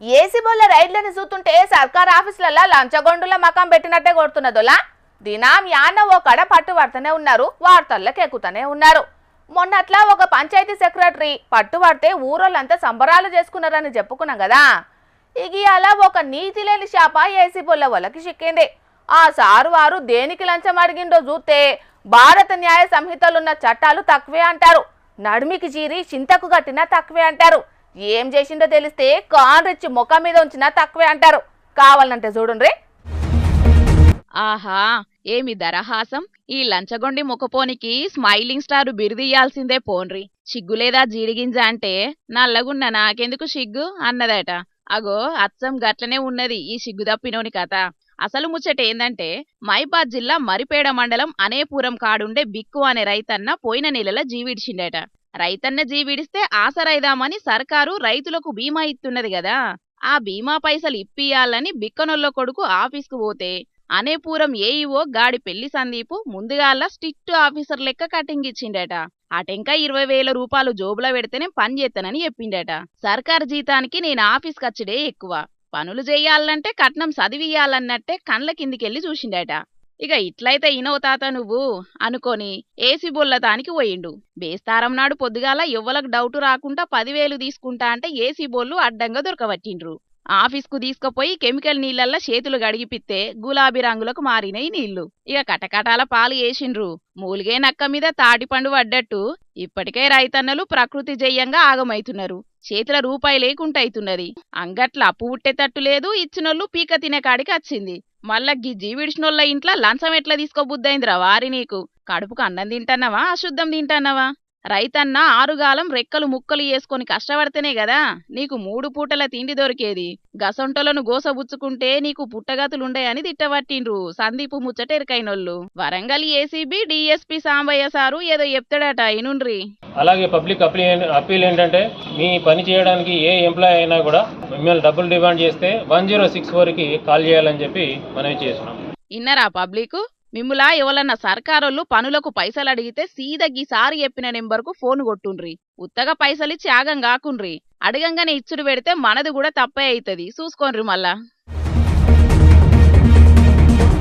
AC బోళ్ళ రైడ్లను చూస్తుంటే సర్కార్ ఆఫీసులలో లంచగొండుల మకం పెట్టినట్టే కొడుతున్నదోలా? దినాం యాన్న ఓ కడ పట్టు పడుతూనే ఉన్నారు వార్తల్లోకి ఎక్కుతూనే ఉన్నారు. మొన్నట్లా ఒక పంచాయతీ సెక్రటరీ పట్టు పడితే ఊరోళ్ళంతా సంబరాలు చేసుకున్నారని చెప్పుకున్నాం కదా. ఇగియాల ఒక నీతి లేని శాప ఏసీ బొల్ల వాళ్ళకి చిక్కింది. ఆ సారు వారు దేనికి లంచం అడిగిండో చూస్తే భారత న్యాయ సంహితలున్న చట్టాలు తక్కువే అంటారు. నడుమికి చీరి చింతకు కట్టినా తక్కువే అంటారు. ఏం చేసిండో తెలిస్తే కాన్రిచ్చి ముఖం మీద ఉంచినా తక్కువే అంటారు. కావాలంటే చూడండి ఆహా ఏమి దరహాసం? ఈ లంచగొండి ముఖపోనికి స్మైలింగ్ స్టార్ బిరుదియ్యాల్సిందే పోన్రి. సిగ్గులేదా జీడిగింజ అంటే నల్లగున్న నాకెందుకు సిగ్గు అన్నదట. అగో అచ్చం గట్లనే ఉన్నది ఈ సిగ్గు తప్పినోని కథ. అసలు ముచ్చట ఏందంటే మైబాద్ జిల్లా మరిపేడ మండలం అనేపురం కాడుండే బిక్కు అనే రైతన్న పోయిన నెలలో జీవిడిచిండట. రైతన్న జీవిడిస్తే ఆసరైదామని సర్కారు రైతులకు బీమా ఇస్తున్నది కదా ఆ బీమా పైసలు ఇప్పియాలని బిక్కనొల్ల కొడుకు ఆఫీస్కు పోతే అనేపురం ఏఈఓ గాడి పెళ్ళి సందీపు ముందుగాల స్ట్రిక్ట్ ఆఫీసర్ లెక్క కటింగ్ ఇచ్చిండట. అటెంకా ఇరవై వేల రూపాయలు జోబులో పెడితేనే పని చేస్తానని చెప్పిండట. సర్కార్ జీతానికి నేను ఆఫీస్ ఖర్చుడే ఎక్కువ. పనులు చేయాలంటే కట్నం చదివియాలన్నట్టే కండ్ల కిందికెళ్ళి చూసిండట. ఇక ఇట్లయితే ఇనవుతాత తాత నువ్వు అనుకొని ఏసీ బొల్లతానికి పోయిండు. బేస్తారం నాడు పొద్దుగాల ఎవ్వలకు డౌట్ రాకుండా పదివేలు తీసుకుంటా అంటే ఏసీ బోళ్ళు అడ్డంగా దొరకబట్టిండ్రు. ఆఫీస్కు తీసుకుపోయి కెమికల్ నీళ్ళల్లో చేతులు గడిగిపిత్తే గులాబీ రంగులకు మారినాయి నీళ్ళు ఇక కటకటాల పాలు వేసిండ్రు మూలిగే నక్క మీద తాటిపండు పడ్డట్టు ఇప్పటికే రైతన్నలు ప్రకృతి జయ్యంగా ఆగమైతున్నారు. చేతుల రూపాయి లేకుంటైతున్నది. అంగట్ల అప్పు పుట్టేటట్టు లేదు ఇచ్చినోళ్ళు పీక తినే కాడికి వచ్చింది మళ్ళా గీ జీవిడిచినోళ్ళ ఇంట్లో లంచం ఎట్లా తీసుకోబుద్దైందిరా వారి నీకు? కడుపుకు అన్నం తింటన్నావా అశుద్ధం తింటన్నావా? రైతన్న ఆరుగాలం రెక్కలు ముక్కలు వేసుకొని కష్టపడితేనే కదా నీకు మూడు పూటల తిండి దొరికేది. గసొంటలను గోసబుచ్చుకుంటే నీకు పుట్టగతులుండయని తిట్టబట్టిండ్రు సందీపు ముచ్చట ఎరికైనోళ్ళు. Warangal ACB DSP Sambaiah sir ఏదో చెప్తాడట ఇనుండ్రి. అలాగే పబ్లిక్ అప్పీల్ ఏంటంటే మీ పని చేయడానికి ఏ ఎంప్లాయ్ అయినా కూడా మిమ్మల్ని డబ్బులు డిమాండ్ చేస్తే వన్ జీరో సిక్స్ ఫోర్కి కాల్ చేయాలని చెప్పి మనవి చేస్తున్నాం. ఇన్నరా పబ్లిక్? మిమ్ములా ఎవలన్నా సర్కారోళ్ళు పనులకు పైసలు అడిగితే సీదా చెప్పిన నెంబర్కు ఫోన్ కొట్టుండ్రి. ఉత్తగా పైసలిచ్చి ఆగం కాకుండ్రి అడగంగానే ఇచ్చుడు పెడితే మనది కూడా తప్పే అవుతుంది చూసుకోండ్రి మళ్ళా.